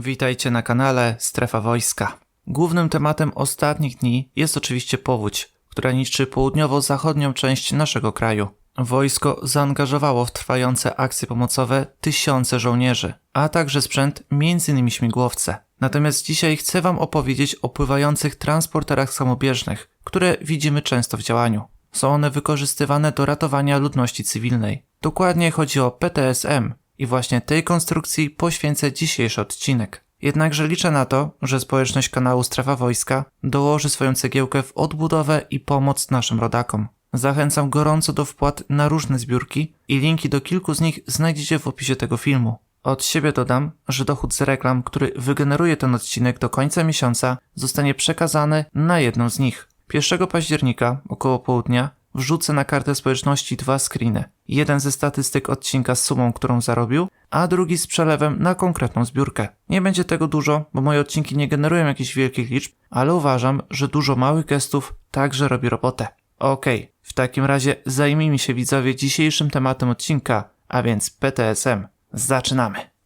Witajcie na kanale Strefa Wojska. Głównym tematem ostatnich dni jest oczywiście powódź, która niszczy południowo-zachodnią część naszego kraju. Wojsko zaangażowało w trwające akcje pomocowe tysiące żołnierzy, a także sprzęt, m.in. śmigłowce. Natomiast dzisiaj chcę Wam opowiedzieć o pływających transporterach samobieżnych, które widzimy często w działaniu. Są one wykorzystywane do ratowania ludności cywilnej. Dokładnie chodzi o PTSM i właśnie tej konstrukcji poświęcę dzisiejszy odcinek. Jednakże liczę na to, że społeczność kanału Strefa Wojska dołoży swoją cegiełkę w odbudowę i pomoc naszym rodakom. Zachęcam gorąco do wpłat na różne zbiórki i linki do kilku z nich znajdziecie w opisie tego filmu. Od siebie dodam, że dochód z reklam, który wygeneruje ten odcinek do końca miesiąca, zostanie przekazany na jedną z nich. 1 października, około południa, wrzucę na kartę społeczności dwa screeny. Jeden ze statystyk odcinka z sumą, którą zarobił, a drugi z przelewem na konkretną zbiórkę. Nie będzie tego dużo, bo moje odcinki nie generują jakichś wielkich liczb, ale uważam, że dużo małych gestów także robi robotę. Okej, w takim razie zajmijmy się widzowie dzisiejszym tematem odcinka, a więc PTSM. Zaczynamy!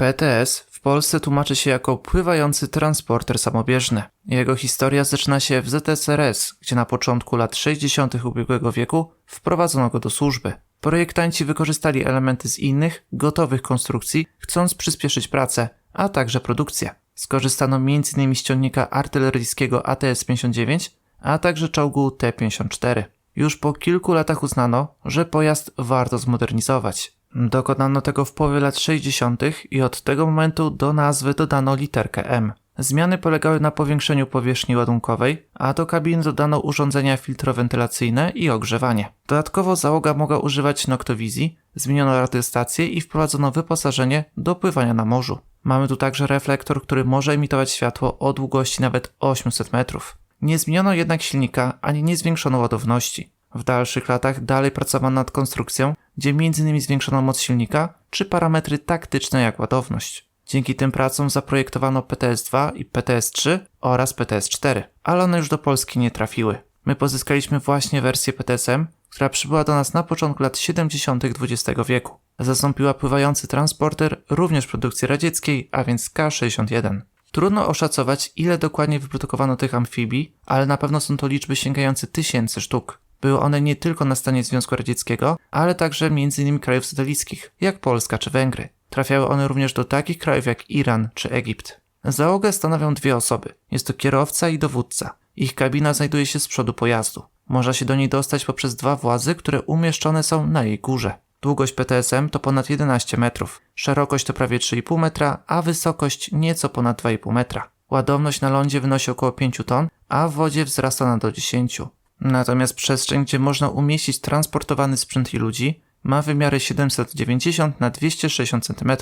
PTS w Polsce tłumaczy się jako pływający transporter samobieżny. Jego historia zaczyna się w ZSRS, gdzie na początku lat 60. ubiegłego wieku wprowadzono go do służby. Projektanci wykorzystali elementy z innych, gotowych konstrukcji, chcąc przyspieszyć pracę, a także produkcję. Skorzystano m.in. z ciągnika artyleryjskiego ATS-59, a także czołgu T-54. Już po kilku latach uznano, że pojazd warto zmodernizować. Dokonano tego w połowie lat 60. i od tego momentu do nazwy dodano literkę M. Zmiany polegały na powiększeniu powierzchni ładunkowej, a do kabiny dodano urządzenia filtrowentylacyjne i ogrzewanie. Dodatkowo załoga mogła używać noktowizji, zmieniono radiostację i wprowadzono wyposażenie do pływania na morzu. Mamy tu także reflektor, który może emitować światło o długości nawet 800 metrów. Nie zmieniono jednak silnika ani nie zwiększono ładowności. W dalszych latach dalej pracowano nad konstrukcją, gdzie m.in. zwiększono moc silnika czy parametry taktyczne jak ładowność. Dzięki tym pracom zaprojektowano PTS-2 i PTS-3 oraz PTS-4, ale one już do Polski nie trafiły. My pozyskaliśmy właśnie wersję PTSM, która przybyła do nas na początku lat 70. XX wieku. Zastąpiła pływający transporter również produkcji radzieckiej, a więc K-61. Trudno oszacować, ile dokładnie wyprodukowano tych amfibii, ale na pewno są to liczby sięgające tysięcy sztuk. Były one nie tylko na stanie Związku Radzieckiego, ale także m.in. krajów satelickich, jak Polska czy Węgry. Trafiały one również do takich krajów jak Iran czy Egipt. Załogę stanowią dwie osoby. Jest to kierowca i dowódca. Ich kabina znajduje się z przodu pojazdu. Można się do niej dostać poprzez dwa włazy, które umieszczone są na jej górze. Długość PTSM to ponad 11 metrów, szerokość to prawie 3,5 metra, a wysokość nieco ponad 2,5 metra. Ładowność na lądzie wynosi około 5 ton, a w wodzie wzrasta na do 10. Natomiast przestrzeń, gdzie można umieścić transportowany sprzęt i ludzi, ma wymiary 790 na 260 cm,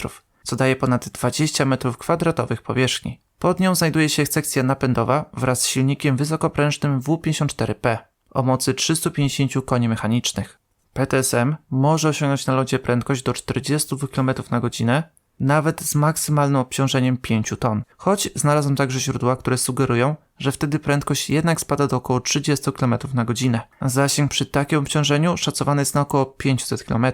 co daje ponad 20 m2 powierzchni. Pod nią znajduje się sekcja napędowa wraz z silnikiem wysokoprężnym W54P o mocy 350 koni mechanicznych. PTSM może osiągnąć na lodzie prędkość do 40 km na godzinę, nawet z maksymalnym obciążeniem 5 ton. Choć znalazłem także źródła, które sugerują, że wtedy prędkość jednak spada do około 30 km na godzinę. Zasięg przy takim obciążeniu szacowany jest na około 500 km.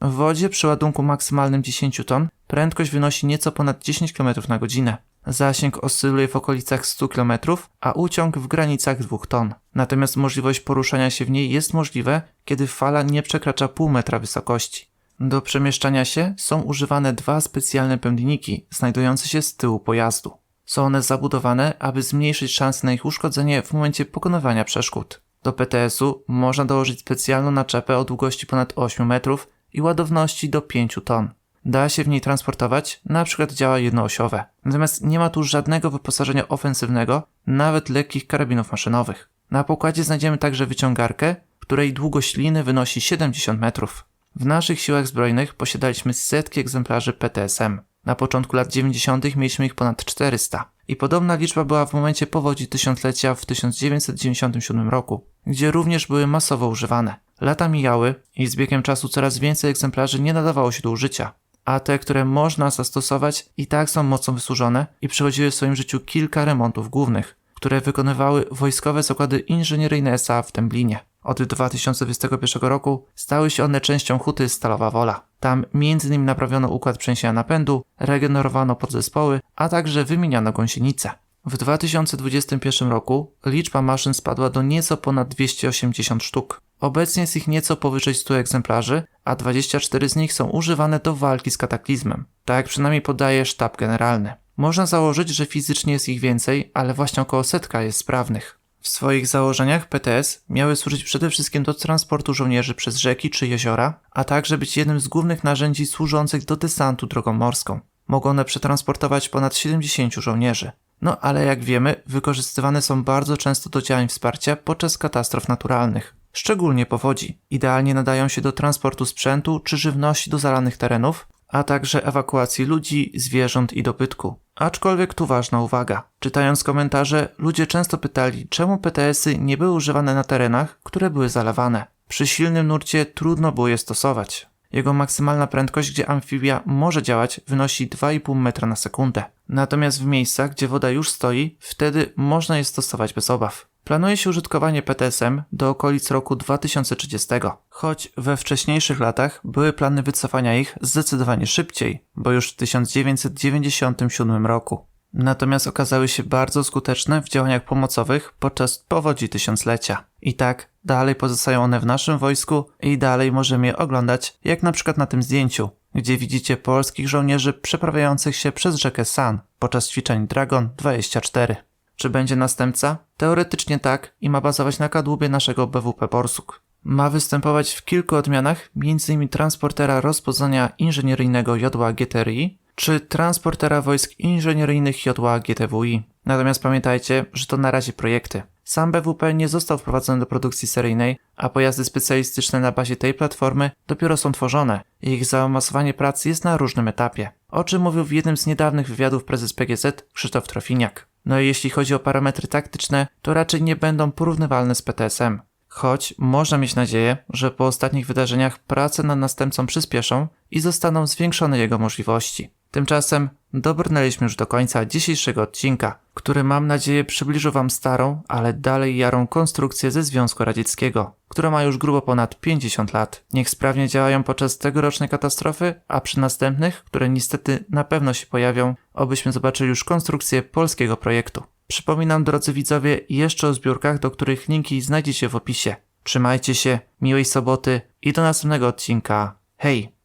W wodzie przy ładunku maksymalnym 10 ton prędkość wynosi nieco ponad 10 km na godzinę. Zasięg oscyluje w okolicach 100 km, a uciąg w granicach 2 ton. Natomiast możliwość poruszania się w niej jest możliwe, kiedy fala nie przekracza pół metra wysokości. Do przemieszczania się są używane dwa specjalne pędniki znajdujące się z tyłu pojazdu. Są one zabudowane, aby zmniejszyć szanse na ich uszkodzenie w momencie pokonywania przeszkód. Do PTS-u można dołożyć specjalną naczepę o długości ponad 8 metrów i ładowności do 5 ton. Da się w niej transportować, na przykład działa jednoosiowe. Natomiast nie ma tu żadnego wyposażenia ofensywnego, nawet lekkich karabinów maszynowych. Na pokładzie znajdziemy także wyciągarkę, której długość liny wynosi 70 metrów. W naszych siłach zbrojnych posiadaliśmy setki egzemplarzy PTSM. Na początku lat 90. mieliśmy ich ponad 400. I podobna liczba była w momencie powodzi tysiąclecia w 1997 roku, gdzie również były masowo używane. Lata mijały i z biegiem czasu coraz więcej egzemplarzy nie nadawało się do użycia, a te, które można zastosować, i tak są mocno wysłużone i przechodziły w swoim życiu kilka remontów głównych, które wykonywały wojskowe zakłady inżynieryjne SA w Temblinie. Od 2021 roku stały się one częścią huty Stalowa Wola. Tam m.in. naprawiono układ przeniesienia napędu, regenerowano podzespoły, a także wymieniano gąsienice. W 2021 roku liczba maszyn spadła do nieco ponad 280 sztuk. Obecnie jest ich nieco powyżej 100 egzemplarzy, a 24 z nich są używane do walki z kataklizmem. Tak przynajmniej podaje sztab generalny. Można założyć, że fizycznie jest ich więcej, ale właśnie około setka jest sprawnych. W swoich założeniach PTS miały służyć przede wszystkim do transportu żołnierzy przez rzeki czy jeziora, a także być jednym z głównych narzędzi służących do desantu drogą morską. Mogą one przetransportować ponad 70 żołnierzy. No ale jak wiemy, wykorzystywane są bardzo często do działań wsparcia podczas katastrof naturalnych. Szczególnie powodzi. Idealnie nadają się do transportu sprzętu czy żywności do zalanych terenów, a także ewakuacji ludzi, zwierząt i dobytku. Aczkolwiek tu ważna uwaga. Czytając komentarze, ludzie często pytali, czemu PTS-y nie były używane na terenach, które były zalewane. Przy silnym nurcie trudno było je stosować. Jego maksymalna prędkość, gdzie amfibia może działać, wynosi 2,5 metra na sekundę. Natomiast w miejscach, gdzie woda już stoi, wtedy można je stosować bez obaw. Planuje się użytkowanie PTSM do okolic roku 2030, choć we wcześniejszych latach były plany wycofania ich zdecydowanie szybciej, bo już w 1997 roku. Natomiast okazały się bardzo skuteczne w działaniach pomocowych podczas powodzi tysiąclecia. I tak dalej pozostają one w naszym wojsku i dalej możemy je oglądać, jak na przykład na tym zdjęciu, gdzie widzicie polskich żołnierzy przeprawiających się przez rzekę San podczas ćwiczeń Dragon 24. Czy będzie następca? Teoretycznie tak i ma bazować na kadłubie naszego BWP Borsuk. Ma występować w kilku odmianach, m.in. transportera rozpoznania inżynieryjnego jodła GTRI czy transportera wojsk inżynieryjnych jodła GTWI. Natomiast pamiętajcie, że to na razie projekty. Sam BWP nie został wprowadzony do produkcji seryjnej, a pojazdy specjalistyczne na bazie tej platformy dopiero są tworzone ich zaawansowanie pracy jest na różnym etapie. O czym mówił w jednym z niedawnych wywiadów prezes PGZ Krzysztof Trofiniak. No i jeśli chodzi o parametry taktyczne, to raczej nie będą porównywalne z PTSM. Choć można mieć nadzieję, że po ostatnich wydarzeniach prace nad następcą przyspieszą i zostaną zwiększone jego możliwości. Tymczasem dobrnęliśmy już do końca dzisiejszego odcinka, który mam nadzieję przybliżył Wam starą, ale dalej jarą konstrukcję ze Związku Radzieckiego, która ma już grubo ponad 50 lat. Niech sprawnie działają podczas tegorocznej katastrofy, a przy następnych, które niestety na pewno się pojawią, obyśmy zobaczyli już konstrukcję polskiego projektu. Przypominam drodzy widzowie jeszcze o zbiórkach, do których linki znajdziecie w opisie. Trzymajcie się, miłej soboty i do następnego odcinka. Hej!